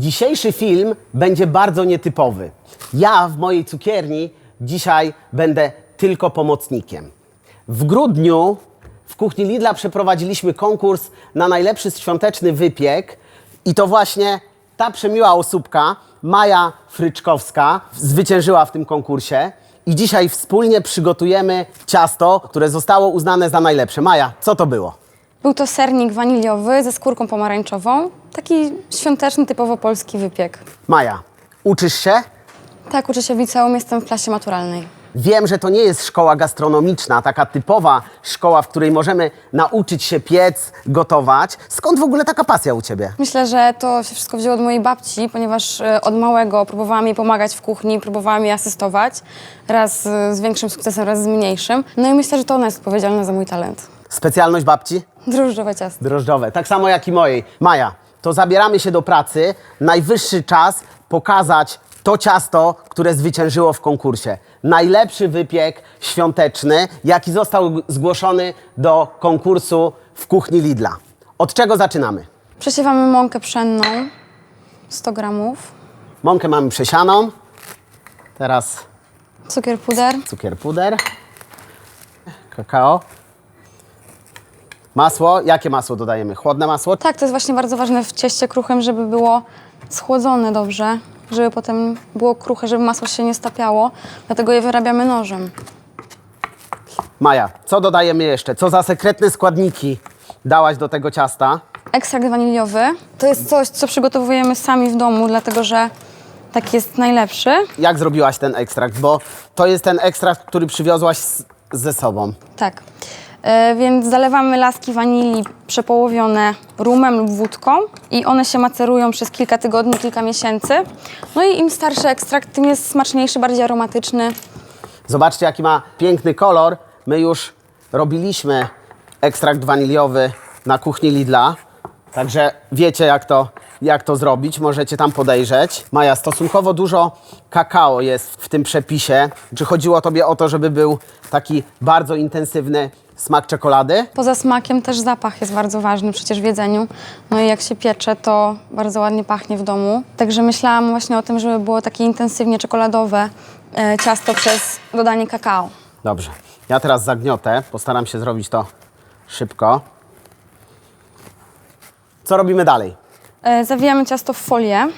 Dzisiejszy film będzie bardzo nietypowy. Ja w mojej cukierni dzisiaj będę tylko pomocnikiem. W grudniu w kuchni Lidla przeprowadziliśmy konkurs na najlepszy świąteczny wypiek i to właśnie ta przemiła osóbka, Maja Fryczkowska, zwyciężyła w tym konkursie. I dzisiaj wspólnie przygotujemy ciasto, które zostało uznane za najlepsze. Maja, co to było? Był to sernik waniliowy ze skórką pomarańczową. Taki świąteczny, typowo polski wypiek. Maja, uczysz się? Tak, uczę się w liceum, jestem w klasie maturalnej. Wiem, że to nie jest szkoła gastronomiczna, taka typowa szkoła, w której możemy nauczyć się piec, gotować. Skąd w ogóle taka pasja u ciebie? Myślę, że to się wszystko wzięło od mojej babci, ponieważ e, od małego próbowałam jej pomagać w kuchni, próbowałam jej asystować. Raz e, z większym sukcesem, raz z mniejszym. No i myślę, że to ona jest odpowiedzialna za mój talent. Specjalność babci? Drożdżowe ciasto. Drożdżowe, tak samo jak i mojej. Maja, to zabieramy się do pracy. Najwyższy czas pokazać to ciasto, które zwyciężyło w konkursie. Najlepszy wypiek świąteczny, jaki został zgłoszony do konkursu w kuchni Lidla. Od czego zaczynamy? Przesiewamy mąkę pszenną, 100 gramów, Mąkę mamy przesianą. Teraz cukier puder, cukier puder, kakao, masło. Jakie masło dodajemy? Chłodne masło? Tak, to jest właśnie bardzo ważne w cieście kruchym, żeby było schłodzone dobrze, żeby potem było kruche, żeby masło się nie stapiało. Dlatego je wyrabiamy nożem. Maja, co dodajemy jeszcze? Co za sekretne składniki dałaś do tego ciasta? Ekstrakt waniliowy to jest coś, co przygotowujemy sami w domu, dlatego że tak jest najlepszy. Jak zrobiłaś ten ekstrakt? Bo to jest ten ekstrakt, który przywiozłaś z, ze sobą. Tak. E, więc zalewamy laski wanilii przepołowione rumem lub wódką i one się macerują przez kilka tygodni, kilka miesięcy. No i im starszy ekstrakt, tym jest smaczniejszy, bardziej aromatyczny. Zobaczcie, jaki ma piękny kolor. My już robiliśmy ekstrakt waniliowy na kuchni Lidla. Także wiecie, jak to, jak to zrobić. Możecie tam podejrzeć. Maja, stosunkowo dużo kakao jest w tym przepisie. Czy chodziło Tobie o to, żeby był taki bardzo intensywny smak czekolady? Poza smakiem też zapach jest bardzo ważny przecież w jedzeniu. No i jak się piecze, to bardzo ładnie pachnie w domu. Także myślałam właśnie o tym, żeby było takie intensywnie czekoladowe e, ciasto przez dodanie kakao. Dobrze. Ja teraz zagniotę. Postaram się zrobić to szybko. Co robimy dalej? E, zawijamy ciasto w folię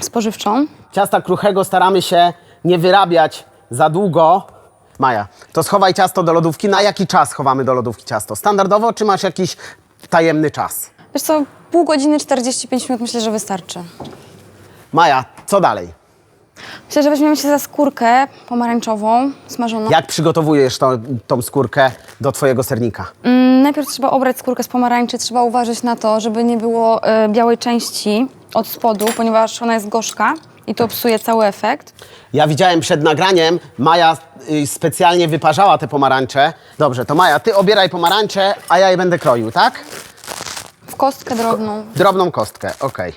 spożywczą. Ciasta kruchego staramy się nie wyrabiać za długo. Maja, to schowaj ciasto do lodówki. Na jaki czas chowamy do lodówki ciasto? Standardowo, czy masz jakiś tajemny czas? Wiesz co, pół godziny, 45 minut myślę, że wystarczy. Maja, co dalej? Myślę, że weźmiemy się za skórkę pomarańczową, smażoną. Jak przygotowujesz tą, tą skórkę do Twojego sernika? Mm, najpierw trzeba obrać skórkę z pomarańczy, trzeba uważać na to, żeby nie było e, białej części od spodu, ponieważ ona jest gorzka i to psuje cały efekt. Ja widziałem przed nagraniem, Maja y, specjalnie wyparzała te pomarańcze. Dobrze, to Maja, Ty obieraj pomarańcze, a ja je będę kroił, tak? W kostkę drobną. Drobną kostkę, okej.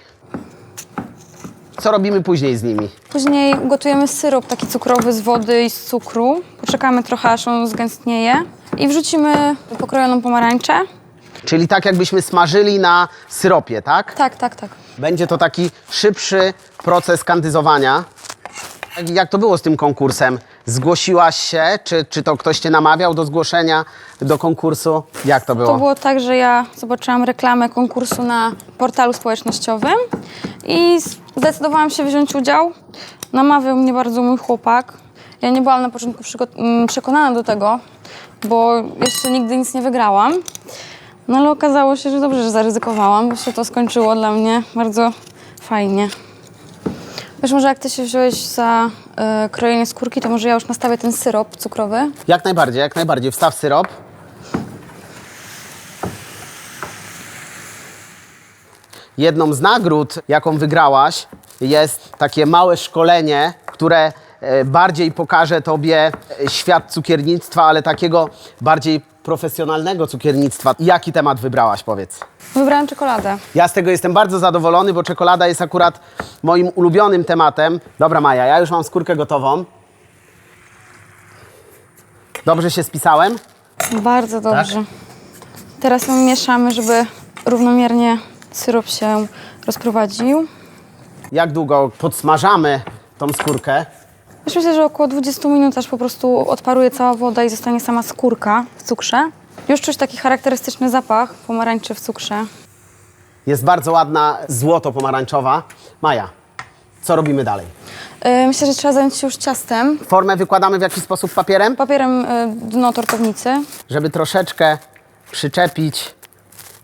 Co robimy później z nimi? Później ugotujemy syrop taki cukrowy z wody i z cukru. Poczekamy trochę, aż on zgęstnieje. I wrzucimy pokrojoną pomarańczę. Czyli tak jakbyśmy smażyli na syropie, tak? Tak, tak, tak. Będzie to taki szybszy proces kandyzowania. Jak- to było z tym konkursem? Zgłosiłaś się? Czy, czy to ktoś cię namawiał do zgłoszenia do konkursu? Jak to było? To było tak, że ja zobaczyłam reklamę konkursu na portalu społecznościowym i zdecydowałam się wziąć udział. Namawiał mnie bardzo mój chłopak. Ja nie byłam na początku przygo- mm, przekonana do tego, bo jeszcze nigdy nic nie wygrałam. No ale okazało się, że dobrze, że zaryzykowałam, bo się to skończyło dla mnie bardzo fajnie. Wiesz, może jak ty się wziąłeś za e, krojenie skórki, to może ja już nastawię ten syrop cukrowy. Jak najbardziej, jak najbardziej. Wstaw syrop. Jedną z nagród, jaką wygrałaś, jest takie małe szkolenie, które e, bardziej pokaże Tobie e, świat cukiernictwa, ale takiego bardziej profesjonalnego cukiernictwa. Jaki temat wybrałaś, powiedz? Wybrałam czekoladę. Ja z tego jestem bardzo zadowolony, bo czekolada jest akurat moim ulubionym tematem. Dobra, Maja, ja już mam skórkę gotową. Dobrze się spisałem? Bardzo dobrze. Teraz ją mieszamy, żeby równomiernie syrop się rozprowadził. Jak długo podsmażamy tą skórkę? Myślę, że około 20 minut, aż po prostu odparuje cała woda i zostanie sama skórka w cukrze. Już czuć taki charakterystyczny zapach pomarańczy w cukrze. Jest bardzo ładna złoto-pomarańczowa. Maja, co robimy dalej? Yy, myślę, że trzeba zająć się już ciastem. Formę wykładamy w jakiś sposób papierem, Papierem yy, dno tortownicy. żeby troszeczkę przyczepić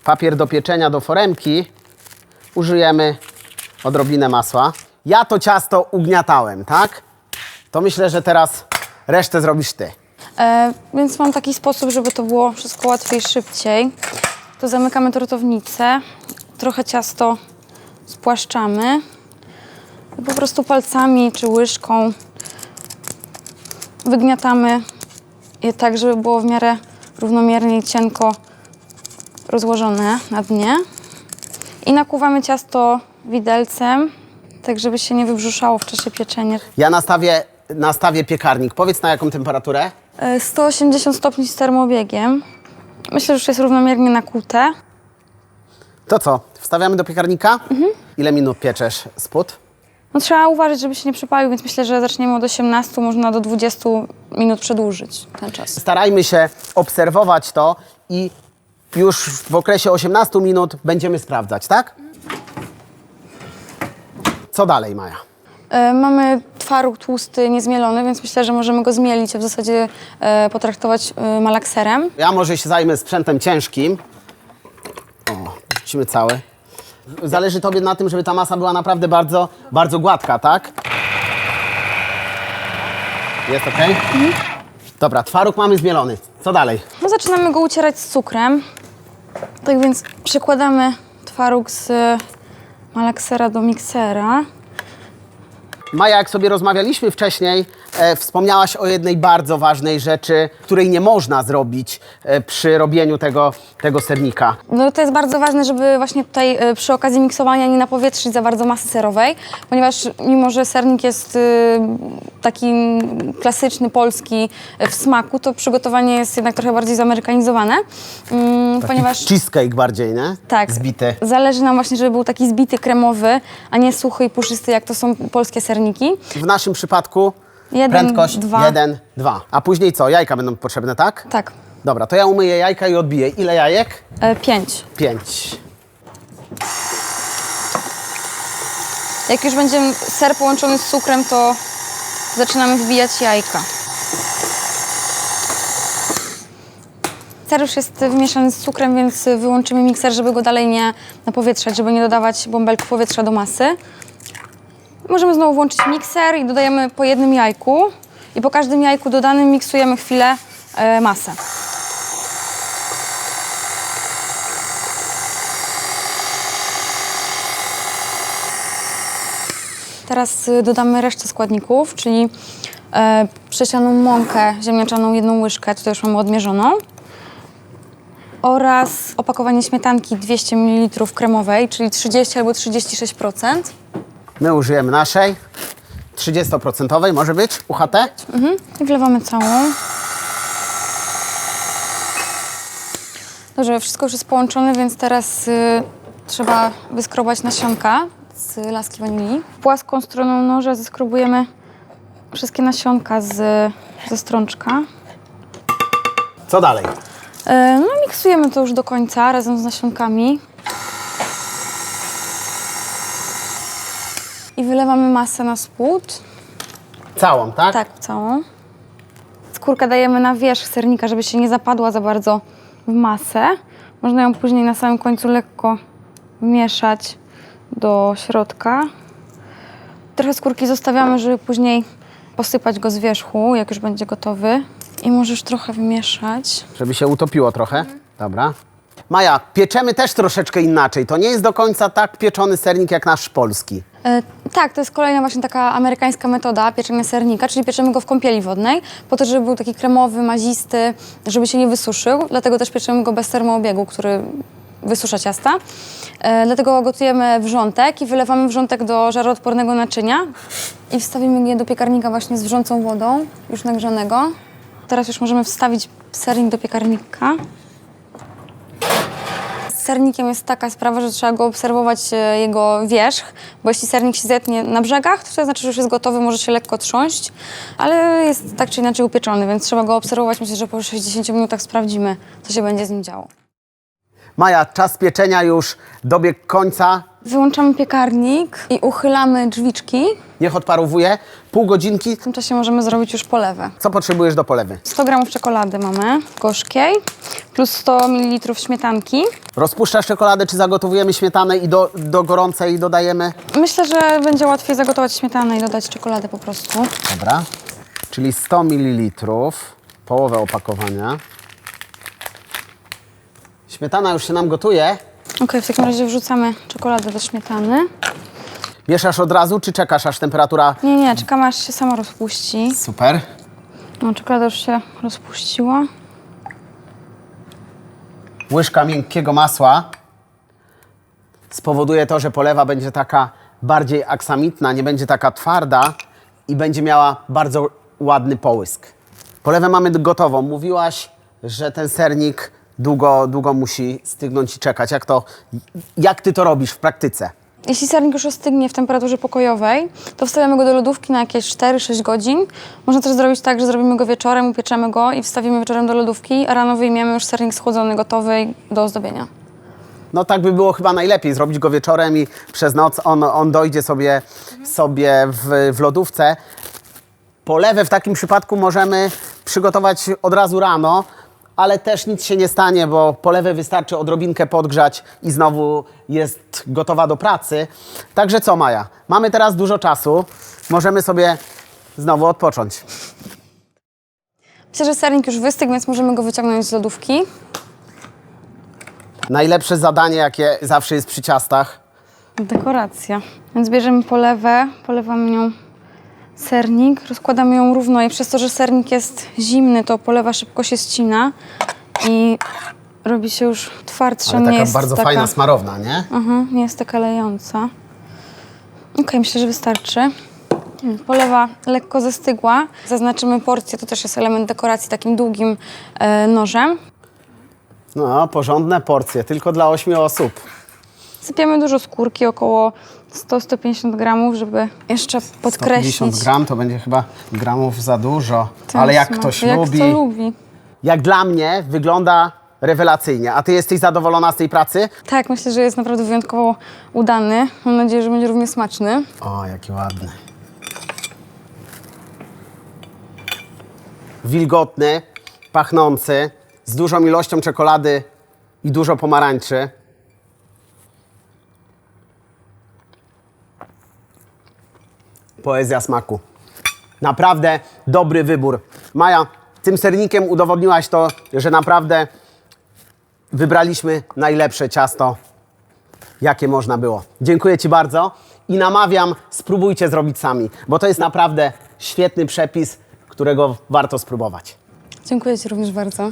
papier do pieczenia do foremki. Użyjemy odrobinę masła. Ja to ciasto ugniatałem, tak? To myślę, że teraz resztę zrobisz ty. E, więc mam taki sposób, żeby to było wszystko łatwiej, szybciej. To zamykamy tortownicę, trochę ciasto spłaszczamy i po prostu palcami czy łyżką wygniatamy je tak, żeby było w miarę równomiernie i cienko rozłożone na dnie. I nakłuwamy ciasto widelcem, tak żeby się nie wybrzuszało w czasie pieczenia. Ja nastawię, nastawię piekarnik. Powiedz na jaką temperaturę? E, 180 stopni z termobiegiem. Myślę, że już jest równomiernie nakute. To co? Wstawiamy do piekarnika? Ile minut pieczesz spód? No, trzeba uważać, żeby się nie przypalił, więc myślę, że zaczniemy od 18, można do 20 minut przedłużyć ten czas. Starajmy się obserwować to i już w okresie 18 minut będziemy sprawdzać, tak? Co dalej, Maja? E, mamy twaróg tłusty, niezmielony, więc myślę, że możemy go zmielić, a w zasadzie e, potraktować e, malakserem. Ja może się zajmę sprzętem ciężkim. O, wrzucimy cały. Zależy Tobie na tym, żeby ta masa była naprawdę bardzo, bardzo gładka, tak? Jest ok? Dobra, twaróg mamy zmielony. Co dalej? No, zaczynamy go ucierać z cukrem. Tak więc przykładamy twaróg z malaksera do miksera. Maja, jak sobie rozmawialiśmy wcześniej, e, wspomniałaś o jednej bardzo ważnej rzeczy, której nie można zrobić e, przy robieniu tego, tego sernika. No to jest bardzo ważne, żeby właśnie tutaj e, przy okazji miksowania nie napowietrzyć za bardzo masy serowej, ponieważ mimo, że sernik jest y, taki klasyczny, polski e, w smaku, to przygotowanie jest jednak trochę bardziej zamerykanizowane, mm, ponieważ... Cheesecake bardziej, nie? Tak. Zbity. Zależy nam właśnie, żeby był taki zbity, kremowy, a nie suchy i puszysty, jak to są polskie serniki. W naszym przypadku Jeden, prędkość dwa. 1, 2. A później co? Jajka będą potrzebne, tak? Tak, Dobra, to ja umyję jajka i odbiję. Ile jajek? e, pięć. 5. Jak już będzie ser połączony z cukrem, to zaczynamy wbijać jajka. Ser już jest wymieszany z cukrem, więc wyłączymy mikser, żeby go dalej nie napowietrzać, żeby nie dodawać bąbelków powietrza do masy. Możemy znowu włączyć mikser i dodajemy po jednym jajku. I po każdym jajku dodanym miksujemy chwilę e, masę. Teraz y, dodamy resztę składników, czyli e, przesianą mąkę ziemniaczaną, jedną łyżkę, tutaj już mamy odmierzoną. Oraz opakowanie śmietanki 200 ml kremowej, czyli 30 albo 36%. My użyjemy naszej. 30% może być UHT. Mhm. I wlewamy całą. Dobrze, wszystko już jest połączone, więc teraz y, trzeba wyskrobać nasionka z laski wanilii. Płaską stroną noża zeskrobujemy wszystkie nasionka z, ze strączka. Co dalej? E, No miksujemy to już do końca razem z nasionkami. I wylewamy masę na spód. Całą, tak? Tak, całą. Skórkę dajemy na wierzch sernika, żeby się nie zapadła za bardzo w masę. Można ją później na samym końcu lekko mieszać do środka. Trochę skórki zostawiamy, żeby później posypać go z wierzchu, jak już będzie gotowy. I możesz trochę wymieszać. Żeby się utopiło trochę. Dobra. Maja, pieczemy też troszeczkę inaczej. To nie jest do końca tak pieczony sernik jak nasz polski. E, tak, to jest kolejna właśnie taka amerykańska metoda pieczenia sernika, czyli pieczemy go w kąpieli wodnej, po to, żeby był taki kremowy, mazisty, żeby się nie wysuszył. Dlatego też pieczemy go bez termoobiegu, który wysusza ciasta. E, dlatego gotujemy wrzątek i wylewamy wrzątek do żaroodpornego naczynia i wstawimy je do piekarnika właśnie z wrzącą wodą, już nagrzanego. Teraz już możemy wstawić sernik do piekarnika. Sernikiem jest taka sprawa, że trzeba go obserwować e, jego wierzch, bo jeśli sernik się zetnie na brzegach, to, to znaczy, że już jest gotowy, może się lekko trząść, ale jest tak czy inaczej upieczony, więc trzeba go obserwować. Myślę, że po 60 minutach sprawdzimy, co się będzie z nim działo. Maja, czas pieczenia już dobiegł końca. Wyłączamy piekarnik i uchylamy drzwiczki. Niech odparowuje. Pół godzinki. W tym czasie możemy zrobić już polewę. Co potrzebujesz do polewy? 100 gramów czekolady mamy gorzkiej, plus 100 ml śmietanki. Rozpuszczasz czekoladę, czy zagotowujemy śmietanę i do, do gorącej dodajemy? Myślę, że będzie łatwiej zagotować śmietanę i dodać czekoladę po prostu. Dobra. Czyli 100 ml, połowę opakowania. Śmietana już się nam gotuje. Ok, w takim razie wrzucamy czekoladę do śmietany. Mieszasz od razu, czy czekasz aż temperatura... Nie, nie, czekamy aż się sama rozpuści. Super. No, czekolada już się rozpuściła. Łyżka miękkiego masła spowoduje to, że polewa będzie taka bardziej aksamitna, nie będzie taka twarda i będzie miała bardzo ładny połysk. Polewę mamy gotową. Mówiłaś, że ten sernik długo, długo musi stygnąć i czekać. Jak, to, jak ty to robisz w praktyce? Jeśli sernik już ostygnie w temperaturze pokojowej, to wstawiamy go do lodówki na jakieś 4-6 godzin. Można też zrobić tak, że zrobimy go wieczorem, upieczemy go i wstawimy wieczorem do lodówki, a rano wyjmiemy już sernik schłodzony, gotowy do ozdobienia. No tak by było chyba najlepiej, zrobić go wieczorem i przez noc on, on dojdzie sobie, sobie w, w lodówce. Polewę w takim przypadku możemy przygotować od razu rano, ale też nic się nie stanie, bo polewę wystarczy odrobinkę podgrzać i znowu jest gotowa do pracy. Także co Maja, mamy teraz dużo czasu, możemy sobie znowu odpocząć. Myślę, że sernik już wystygł, więc możemy go wyciągnąć z lodówki. Najlepsze zadanie, jakie zawsze jest przy ciastach. Dekoracja. Więc bierzemy polewę, polewamy nią sernik, rozkładamy ją równo i przez to, że sernik jest zimny, to polewa szybko się ścina i robi się już twardsza. Ale nie taka jest bardzo taka, fajna, smarowna, nie? Mhm, nie jest taka lejąca. Okej, myślę, że wystarczy. Mm, Polewa lekko zastygła. Zaznaczymy porcję, to też jest element dekoracji takim długim e, nożem. No, porządne porcje, tylko dla ośmiu osób. Sypiemy dużo skórki, około 100-150 gramów, żeby jeszcze podkreślić. 150 gram to będzie chyba gramów za dużo. ten Ale jak smak. ktoś jak lubi. Kto lubi. Jak dla mnie wygląda rewelacyjnie. A ty jesteś zadowolona z tej pracy? Tak, myślę, że jest naprawdę wyjątkowo udany. Mam nadzieję, że będzie równie smaczny. O, jaki ładny. Wilgotny, pachnący, z dużą ilością czekolady i dużo pomarańczy. Poezja smaku. Naprawdę dobry wybór. Maja, tym sernikiem udowodniłaś to, że naprawdę wybraliśmy najlepsze ciasto, jakie można było. Dziękuję Ci bardzo i namawiam, spróbujcie zrobić sami, bo to jest naprawdę świetny przepis, którego warto spróbować. Dziękuję Ci również bardzo.